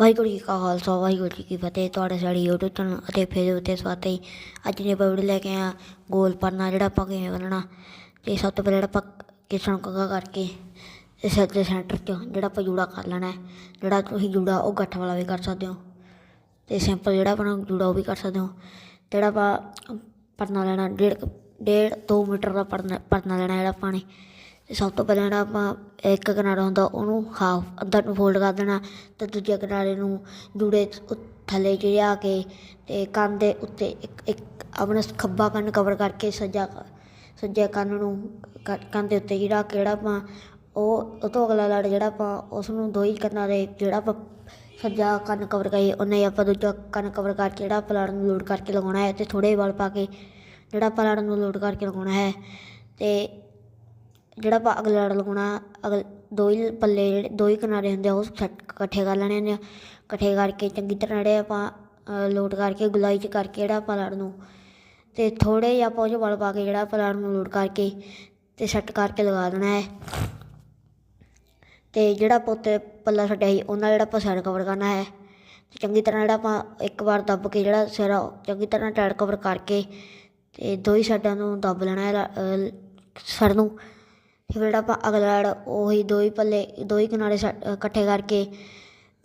ਵਾਹਿਗੁਰੂ ਜੀ ਕਾ ਖਾਲਸਾ, ਵਾਹਿਗੁਰੂ ਜੀ ਕੀ ਫਤਿਹ। ਤੁਹਾਡੇ ਸਾਡੀ YouTube ਚੈਨਲ ਅਤੇ ਫੇਸਬੁੱਕ ਤੇ ਸਵਾਗਤ ਹੈ ਅੱਜ ਨੇ ਵੀਡੀਓ ਲੈ ਕੇ ਆ ਗੋਲ ਪਰਨਾ ਜਿਹੜਾ ਆਪਾਂ ਕਿਵੇਂ ਬਣਨਾ। ਤੇ ਸਭ ਤੋਂ ਪਹਿਲਾਂ ਜਿਹੜਾ ਆਪਾਂ ਕਿਸਣ ਕੱਗਾ ਕਰਕੇ ਤੇ ਸੱਜੇ ਸੈਂਟਰ 'ਚ ਜਿਹੜਾ ਆਪਾਂ ਜੂੜਾ ਕਰ ਲੈਣਾ ਜਿਹੜਾ ਤੁਸੀਂ ਜੂੜਾ ਉਹ ਗੱਠ ਵਾਲਾ ਵੀ ਕਰ ਸਕਦੇ ਹੋ। ਤੇ ਸਿੰਪਲ ਜਿਹੜਾ ਆਪਣਾ ਜੂੜਾ ਉਹ ਵੀ ਕਰ ਸਕਦੇ ਹੋ। ਜਿਹੜਾ ਆਪਾਂ ਪਰਨਾ ਲੈਣਾ, ਡੇਢ ਕੁ- ਡੇਢ 2 ਮੀਟਰ ਦਾ ਪਰਨਾ ਪਰਨਾ ਲੈਣਾ ਜਿਹੜਾ ਆਪਾਂ ਨੇ। ਅਤੇ ਸਭ ਤੋਂ ਪਹਿਲਾਂ ਜਿਹੜਾ ਆਪਾਂ ਇੱਕ ਕਿਨਾਰਾ ਹੁੰਦਾ ਉਹਨੂੰ ਹਾਫ ਅੱਧਾ ਨੂੰ ਫੋਲਡ ਕਰ ਦੇਣਾ ਅਤੇ ਦੂਜੇ ਕਿਨਾਰੇ ਨੂੰ ਜੂੜੇ ਉ- ਥੱਲੇ ਲਿਆ ਕੇ ਅਤੇ ਕੰਨ ਦੇ ਉੱਤੇ ਇੱਕ ਇੱਕ ਆਪਣਾ ਖੱਬਾ ਕੰਨ ਕਵਰ ਕਰਕੇ ਸੱਜਾ ਸੱਜੇ ਕੰਨ ਨੂੰ ਕ- ਕੰਨ ਦੇ ਉੱਤੇ ਜਿਹੜਾ ਕਿਹੜਾ ਆਪਾਂ ਉਹ ਉਹ ਤੋਂ ਅਗਲਾ ਲੜ ਜਿਹੜਾ ਆਪਾਂ ਉਸ ਨੂੰ ਦੋ ਹੀ ਕੰਨਾਂ ਦੇ ਜਿਹੜਾ ਆਪਾਂ ਸੱਜਾ ਕੰਨ ਕਵਰ ਕਰੀਏ, ਉਹਨੇ ਆਪਾਂ ਦੂਜਾ ਕੰਨ ਕਵਰ ਕਰਕੇ ਜਿਹੜਾ ਆਪਾਂ ਲੜ ਨੂੰ ਲੋਡ ਕਰਕੇ ਲਗਾਉਣਾ ਹੈ ਤੇ ਥੋੜੇ ਵਾਲ ਪਾ ਕੇ ਜਿਹੜਾ ਆਪਾਂ ਲੜ ਨੂੰ ਲੋਡ ਕਰਕੇ ਲਗਾਉਣਾ ਹੈ ਤੇ ਜਿਹੜਾ ਆਪਾਂ ਅਗਲਾ ਲੜ ਲਗਾਉਣਾ ਅਗਲ, ਦੋ ਹੀ ਪੱਲੇ ਜਿਹੜੇ, ਦੋ ਹੀ ਕਿਨਾਰੇ ਹੁੰਦੇ ਆ, ਉਹ ਸੈੱਟ ਇਕੱਠੇ ਕਰ ਲੈਣੇ ਨੇ। ਇਕੱਠੇ ਕਰਕੇ ਚੰਗੀ ਤਰ੍ਹਾਂ ਜਿਹੜੇ ਆਪਾਂ ਲੋਟ ਕਰਕੇ, ਗੁਲਾਈ ਚ ਕਰਕੇ ਜਿਹੜਾ ਆਪਾਂ ਲੜ ਨੂੰ, ਤੇ ਥੋੜੇ ਜਿਹਾ ਆਪਾਂ ਉਹ 'ਚ ਵਲ ਪਾ ਕੇ ਜਿਹੜਾ ਆਪਾਂ ਲੜ ਨੂੰ ਲੋਟ ਕਰਕੇ ਤੇ ਸੈੱਟ ਕਰਕੇ ਲਗਾ ਦੇਣਾ ਹੈ। ਤੇ ਜਿਹੜਾ ਆਪਾਂ ਉੱਤੇ ਪੱਲਾ ਛੱਡਿਆ ਸੀ, ਉਹਨਾਂ ਜਿਹੜਾ ਆਪਾਂ ਸਾਈਡ ਕਵਰ ਕਰਨਾ ਹੈ। ਤੇ ਚੰਗੀ ਤਰ੍ਹਾਂ ਜਿਹੜਾ ਆਪਾਂ ਇੱਕ ਵਾਰ ਦੱਬ ਕੇ ਜਿਹੜਾ ਸਿਰ ਉਹ ਚੰਗੀ ਤਰ੍ਹਾਂ ਟਾਈਟ ਕਵਰ ਕਰਕੇ ਤੇ ਦੋ ਹੀ ਸਾਈਡਾਂ ਨੂੰ ਦੱਬ ਲੈਣਾ ਹੈ ਲ- ਨੂੰ। ਫਿਰ ਜਿਹੜਾ ਆਪਾਂ ਅਗਲਾ ਲੜ ਉਹੀ ਦੋ ਹੀ ਪੱਲੇ ਦੋ ਹੀ ਕਿਨਾਰੇ ਸੈੱਟ- ਇਕੱਠੇ ਕਰਕੇ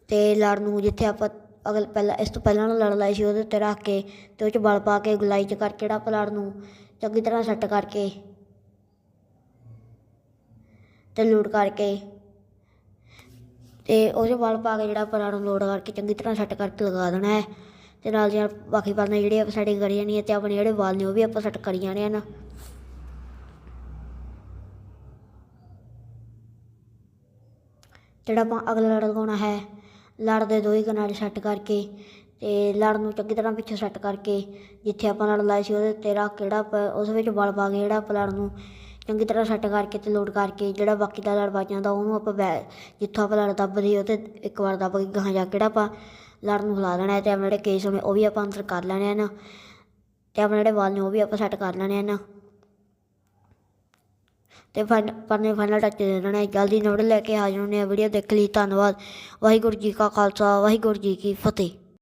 ਤੇ ਲੜ ਨੂੰ ਜਿੱਥੇ ਆਪਾਂ ਅਗਲ ਪਹਿਲਾਂ, ਇਸ ਤੋਂ ਪਹਿਲਾਂ ਨਾਲ ਲੜ ਲਾਈ ਸੀ ਉਹਦੇ ਉੱਤੇ ਰੱਖ ਕੇ ਤੇ ਉਹ 'ਚ ਬਲ ਪਾ ਕੇ ਗੁਲਾਈ 'ਚ ਕਰਕੇ ਜਿਹੜਾ ਆਪਾਂ ਲੜ ਨੂੰ ਚੰਗੀ ਤਰ੍ਹਾਂ ਸੈੱਟ ਕਰਕੇ ਤੇ ਲੋਡ ਕਰਕੇ ਤੇ ਉਹ 'ਚ ਵਲ ਪਾ ਕੇ ਜਿਹੜਾ ਆਪਾਂ ਲੜ ਨੂੰ ਲੋਡ ਕਰਕੇ ਚੰਗੀ ਤਰ੍ਹਾਂ ਸੈੱਟ ਕਰਕੇ ਲਗਾ ਦੇਣਾ ਹੈ। ਤੇ ਨਾਲ ਦੀ ਨਾਲ ਬਾਕੀ ਪਾਣੇ ਜਿਹੜੇ ਆਪਾਂ ਸੈਟਿੰਗ ਕਰੀ ਜਾਣੀ ਹੈ ਤੇ ਆਪਣੇ ਜਿਹੜੇ ਵਾਲ ਨੇ ਉਹ ਵੀ ਆਪਾਂ ਸੈੱਟ ਕਰੀ ਜਾਣੇ ਹਨ। ਜਿਹੜਾ ਆਪਾਂ ਅਗਲਾ ਲੜ ਲਗਾਉਣਾ ਹੈ, ਲੜ ਦੇ ਦੋ ਹੀ ਕਿਨਾਰੇ ਸੈੱਟ ਕਰਕੇ ਤੇ ਲੜ ਨੂੰ ਚੰਗੀ ਤਰ੍ਹਾਂ ਪਿੱਛੇ ਸੈੱਟ ਕਰਕੇ ਜਿੱਥੇ ਆਪਾਂ ਲੜ ਲਾਈ ਸੀ ਉਹਦੇ ਉੱਤੇ ਰੱਖ ਕੇ ਜਿਹੜਾ ਆਪਾਂ, ਉਸ ਵਿੱਚ ਬਲ ਪਾ ਕੇ ਜਿਹੜਾ ਆਪਾਂ ਲੜ ਨੂੰ ਚੰਗੀ ਤਰ੍ਹਾਂ ਸੈੱਟ ਕਰਕੇ ਤੇ ਲੋਡ ਕਰਕੇ ਜਿਹੜਾ ਬਾਕੀ ਦਾ ਲੜ ਬਚ ਜਾਂਦਾ ਉਹਨੂੰ ਆਪਾਂ ਬੈ, ਜਿੱਥੋਂ ਆਪਾਂ ਲੜ ਦੱਬਦੇ ਉਹ ਤੇ ਇੱਕ ਵਾਰ ਦੱਬ ਕੇ ਗਾਹਾਂ ਜਾ ਕੇ ਜਿਹੜਾ ਆਪਾਂ ਲੜ ਨੂੰ ਹਿਲਾ ਲੈਣਾ ਹੈ ਤੇ ਆਪਣੇ ਜਿਹੜੇ ਕੇਸ ਹੋਣੇ ਉਹ ਵੀ ਆਪਾਂ ਅੰਦਰ ਕਰ ਲੈਣੇ ਹਨ ਤੇ ਆਪਣੇ ਜਿਹੜੇ ਵਾਲ ਨੇ ਉਹ ਵੀ ਆਪਾਂ ਸੈੱਟ ਕਰ ਲੈਣੇ ਹਨ। ਤੇ ਫਨ ਪਰਨੇ ਫਾਈਨਲ ਟੱਚ ਦੇ ਦੇਣਾ ਹੈ। ਜਲਦੀ ਨੋਟ ਲੈ ਕੇ ਹਾਜ਼ਰ ਹੋਣੇ ਆ ਵੀਡੀਓ ਦੇਖ ਲਈ। ਧੰਨਵਾਦ। ਵਾਹਿਗੁਰੂ ਜੀ ਕਾ ਖਾਲਸਾ, ਵਾਹਿਗੁਰੂ ਜੀ ਕੀ ਫਤਿਹ।